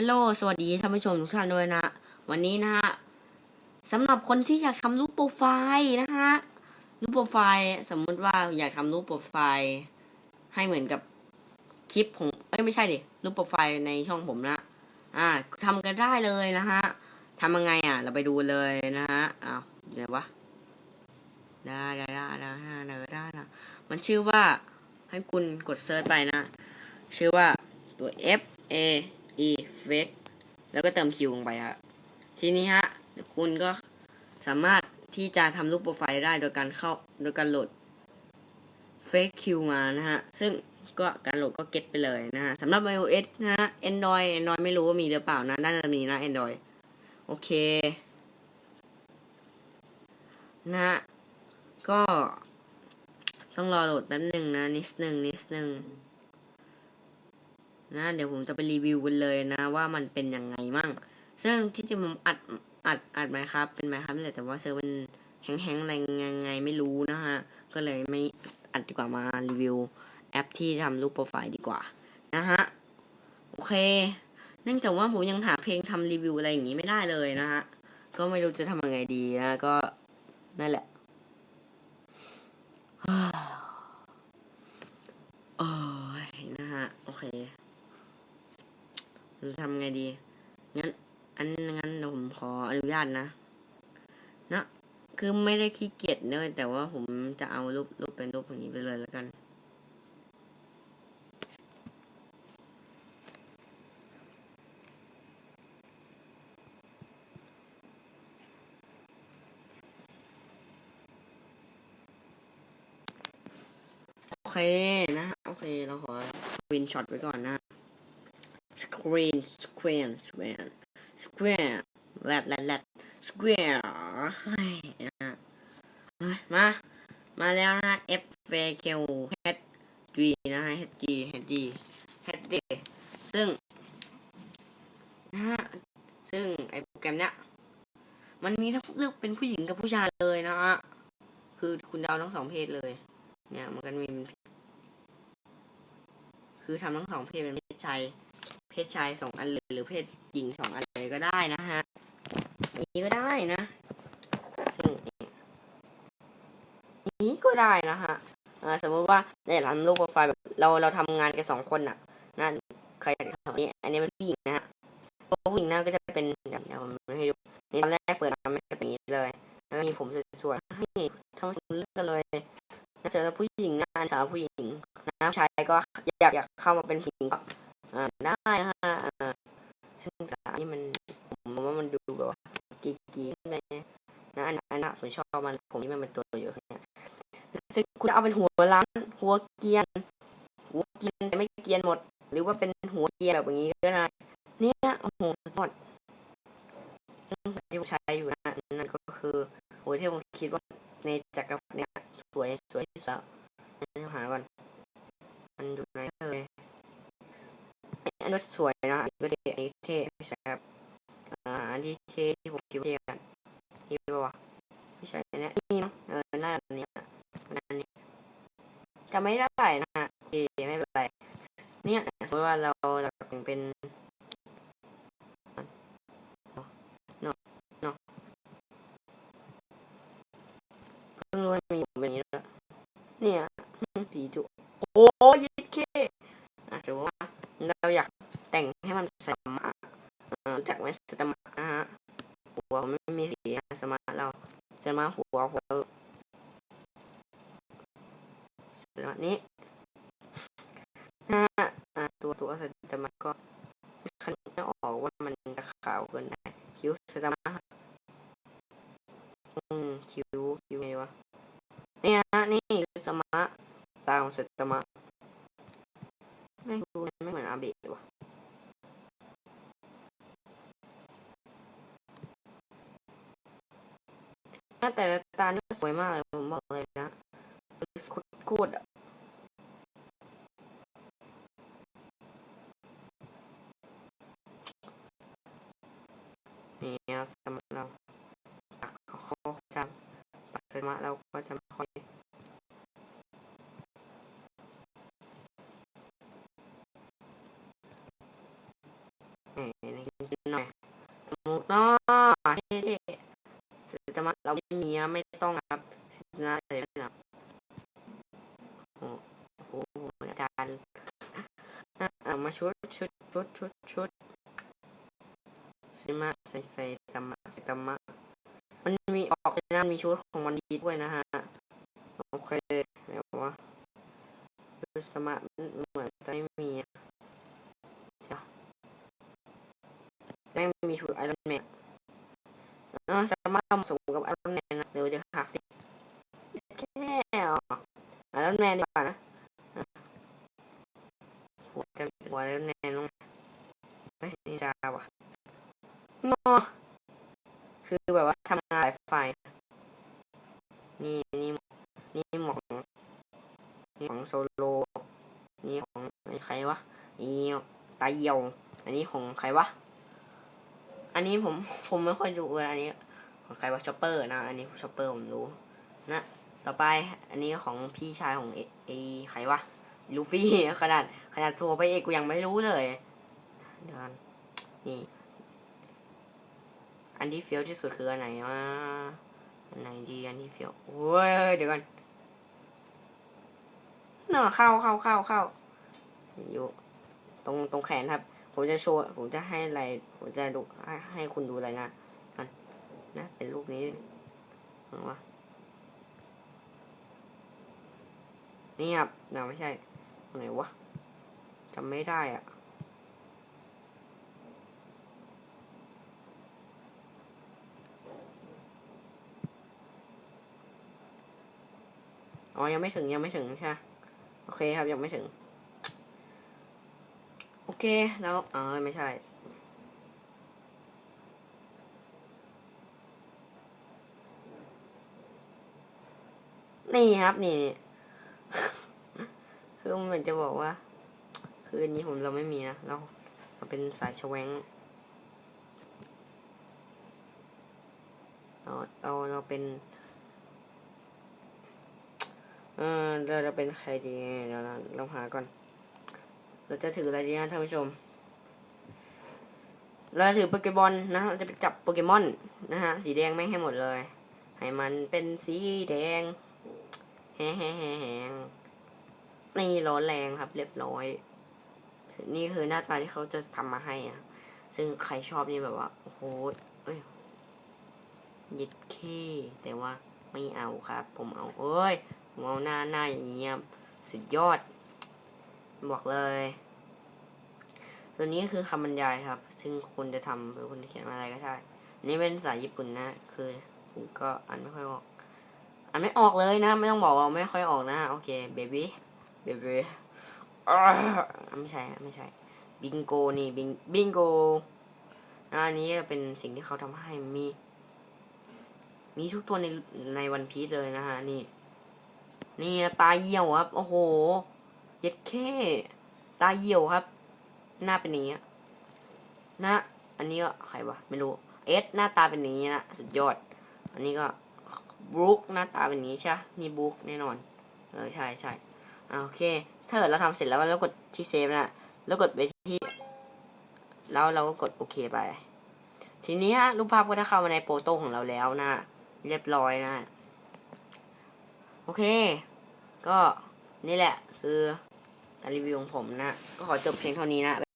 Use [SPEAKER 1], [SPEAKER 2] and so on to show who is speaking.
[SPEAKER 1] ฮัลโหล สวัสดีท่านผู้ชมทุกท่านด้วยนะ วันนี้นะฮะสำหรับคนที่อยากทำรูปโปรไฟล์นะฮะ รูปโปรไฟล์สมมติว่าอยากทำรูปโปรไฟล์ให้เหมือนกับคลิปผม เอ้ยไม่ใช่ดิ รูปโปรไฟล์ในช่องผมนะ อ่าทำกันได้เลยนะฮะทำยังไงอะ เราไปดูเลยนะฮะ อ้าวเดี๋ยววะได้ได้ได้ได้ได้ได้ได้มันชื่อว่าให้คุณกดเซิร์ชไปนะ ชื่อว่าตัว F A E fake แล้วก็เติมคิวลงไปฮะทีนี้ฮะคุณก็สามารถที่จะทำรูปโปรไฟล์ได้โดยการเข้าโดยการโหลด fake Q มานะฮะ ซึ่งก็การโหลดก็เก็ตไปเลยนะฮะสำหรับ iOS นะฮะ Android Android ไม่รู้ว่ามีหรือเปล่านะน่าจะมีนะ Android โอเค นะฮะ ก็ต้องรอโหลดแป๊บหนึ่งนะ นิดหนึ่งนิดหนึ่ง นะเดี๋ยวผมจะไปรีวิวกันเลยนะ ว่ามันเป็นยังไงมั่ง ซึ่งที่จริงผมอัดอัดอัดไหมครับ เป็นไหมครับนี่แหละแต่ว่าเซิร์ฟมันแห้งๆอะไรยังไงไม่รู้นะฮะ ก็เลยไม่อัดดีกว่ามารีวิวแอปที่ทำรูปโปรไฟล์ดีกว่านะฮะโอเค เนื่องจากว่าผมยังหาเพลงทำรีวิวอะไรอย่างนี้ไม่ได้เลยนะฮะก็ไม่รู้จะทำยังไงดีนะก็นั่นแหละโอ้ยนะฮะ โอเค ทำไงดี งั้น อันงั้นเดี๋ยวผมขออนุญาตนะ นะ คือไม่ได้ขี้เกียจเนอะแต่ว่าผมจะเอารูปรูปเป็นรูปอย่างนี้ไปเลยแล้วกัน โอเคนะ โอเค เราขอสกรีนช็อตไว้ก่อนนะ สกรีนสกรีนสกรีนสกรีนแลดแลดแลดสกรีนเฮ้ยนะฮะเฮ้ยมา มาแล้วนะ F V Q H G นะฮะ H G H G H D ซึ่งนะฮะซึ่งไอโปรแกรมเนี้ยมันมีทั้งเลือกเป็นผู้หญิงกับผู้ชายเลยนะฮะ คือคุณจะเอาทั้งสองเพศเลย เนี่ยมันก็มี คือทำทั้งสองเพศเป็นเพศชาย ศชายสองอันเลยหรือเพศหญิงสองอันเลยก็ได้นะฮะนี้ก็ได้นะซึ่งนี้ก็ได้นะฮะสมมติว่าเนี่ยทำรูปโปรไฟล์แบบเราเราทำงานกันสองคนน่ะนะใครอยากทำนนี้ อันนี้เป็นผู้หญิงนะฮะผู้หญิงนั่นก็จะเป็นเดี๋ยวผมให้ดูนี่ตอนแรกเปิดมาไม่เป็นอย่างนี้เลยแล้วก็มีผมสวยๆให้ทำเลือกกันเลยถ้าเจอผู้หญิงนะสาวผู้หญิงนะชายก็อยากอยากเข้ามาเป็นผู้หญิงก็ ได้ฮะซึ่งแต่อันนี้มันผมว่ามันดูแบบว่ากีกีไปนะอันอันนั้นผมชอบมันผมที่มันเป็นตัวอยู่เนี่ยซึ่งคุณเอาเป็นหัวล้านหัวเกียน หัวเกียนแต่ไม่เกียนหมด หรือว่าเป็นหัวเกียนแบบอย่างนี้ก็ได้เนี่ยโอ้โหหมดซึ่งที่ผมใช้อยู่นะนั่นก็คือหัวที่ผมคิดว่าในจักรพรรดิเนี่ยสวยสวยที่สุดแล้วหาก่อน มันดูไหนเอันนี้สวยนะอันนี้ก็เท่อันนี้เท่ไม่ใช่ครับอ่าอันที่เท่ที่ผมคิดว่าเท่กันนี่ป่าวะไม่ใช่อันนี้นี่มั้งเออหน้าอันนี้อันนี้จะไม่ได้นะฮะโอเคไม่เป็นไรเนี่ยสมมติว่าเราเราแต่งเป็นเนาะเนาะเพิ่งรู้ว่ามีผมเป็นอย่างนี้แล้วเนี่ยผีจุโอ้ยิดเคอะสมมติว่า เราอยากแต่งให้มันสมาร์ทเอ่อรู้จักไหมสมาร์ทนะฮะ หัวมันไม่มีสีสมาร์ทเราสมาร์ทหัวหัวสมาร์ทนี้นะฮะตัวตัวสมาร์ทก็คันไม่ออกว่ามันจะขาวเกินไปคิ้วสมาร์ทอืมคิ้วคิ้วไงวะ เนี่ยนี่คือสมาร์ทตาของสตมาร์ทไม่รู้ไม่เหมือนอาเบะเลยวะ หน้าแต่ละตานี่สวยมากเลยผมบอกเลยนะโคตรโคตรอะนี่ยสมาร์ทเราเขาจำปากสมาร์ทเราก็จะไม่ค่อย นี่ เราไม่มีนะไม่ต้องครับนะเลยนะโอ้โหอาจารย์อะเอามาชุดชุดชุดชุดชุดซิมาใส่ใส่ตามะใส่ตามะมันมีออกนะมีชุดของมันดีด้วยนะฮะโอเคเดี๋ยววะชุดตามะมันเหมือนจะไม่มีอะจ้ะไม่มีชุดไอรอนแมน อ่าสามารถทำสูงกับไอรอนแมนนะเดี๋ยวจะหักดิแค่ไอรอนแมนดีกว่านะหัวจะหัวไอรอนแมนลงเฮ้ยนี่จ้าวะงอคือแบบว่าทำงานหลายฝ่ายนี่นี่นี่หมองนี่ของโซโล นี่ของใครวะนี่ตาเหี่ยว อันนี้ของใครวะ อันนี้ผมผมไม่ค่อยดูเอออันนี้ของใครวะชอปเปอร์นะ อันนี้ชอปเปอร์ผมรู้นะ ต่อไปอันนี้ของพี่ชายของเอเอใครวะลูฟี่ขนาดขนาดตัวไปเอกกูยังไม่รู้เลยเดี๋ยวก่อนนี่อันที่เฟี้ยวที่สุดคืออันไหนวะอันไหนดีอันที่เฟี้ยวโอ้ยเดี๋ยวก่อนเนาะเข้าเข้าเข้าเข้าอยู่ ตรงตรงแขนครับ ผมจะโชว์ ผมจะให้อะไร ผมจะดูให้ให้คุณดูอะไรนะกันนะ เป็นรูปนี้เหรอวะนี่ครับน่าไม่ใช่ไหนวะจำไม่ได้อะอ๋อ ยังไม่ถึงยังไม่ถึงใช่ โอเคครับ ยังไม่ถึง โอเค แล้วเออไม่ใช่ นี่ครับนี่นคือมันเหมือนจะบอกว่า คืออันนี้ผมเราไม่มีนะ เราเราเป็นสายแวงเราเราเราเป็น เออเราจะเป็นใครดี เดี๋ยวเราเราหาก่อน เราจะถืออะไรดีนะท่านผู้ชม เราจะถือโปเกมอนนะเราจะไปจับโปเกมอนนะฮะ สีแดงไม่งให้หมดเลย ให้มันเป็นสีแดงแฮ่แฮ่แฮ่แฮ่นี่ร้อนแรงครับ เรียบร้อย นี่คือหน้าตาที่เขาจะทำมาให้อะซึ่งใครชอบนี่แบบว่าโอ้โหเอ้ยยิดเคแต่ว่าไม่เอาครับ ผมเอาเอ้ยผมเอาหน้าหน้าอย่างเงี้ยสุดยอด บอกเลย ตัวนี้คือคำบรรยายครับ ซึ่งคุณจะทำหรือคุณจะเขียนอะไรก็ได้นนี้เป็นภาษาญี่ปุ่นนะ คือผมก็อ่านไม่ค่อยออกอ่านไม่ออกเลยนะ ไม่ต้องบอกว่าไม่ค่อยออกนะ โอเคเบบี้เบบี้ไม่ใช่ไม่ใช่ บิงโกนี่บิงบิงโกอันนี้เป็นสิ่งที่เขาทำให้มี มีทุกตัวในในวันพีซเลยนะฮะ นี่ นี่ตาเหี่ยวครับ โอ้โห เย็ดแค่ตาเหี่ยวครับ หน้าเป็นนี้อะหน้าอันนี้ก็ใครวะไม่รู้เอสหน้าตาเป็นนี้นะสุดยอด อันนี้ก็บรูคหน้าตาเป็นนี้ใช่นี่บรูคแน่นอนเออใช่ใช่อ่าโอเค ถ้าเกิดเราทำเสร็จแล้วเรากดที่เซฟนะแล้วกดไปที่ แล้วเราก็กดโอเคไป ทีนี้ฮะรูปภาพก็จะเข้ามาในโปรโต้ของเราแล้วนะ เรียบร้อยนะ โอเค ก็นี่แหละคือ การรีวิวของผมนะ ก็ขอจบเพียงเท่านี้นะ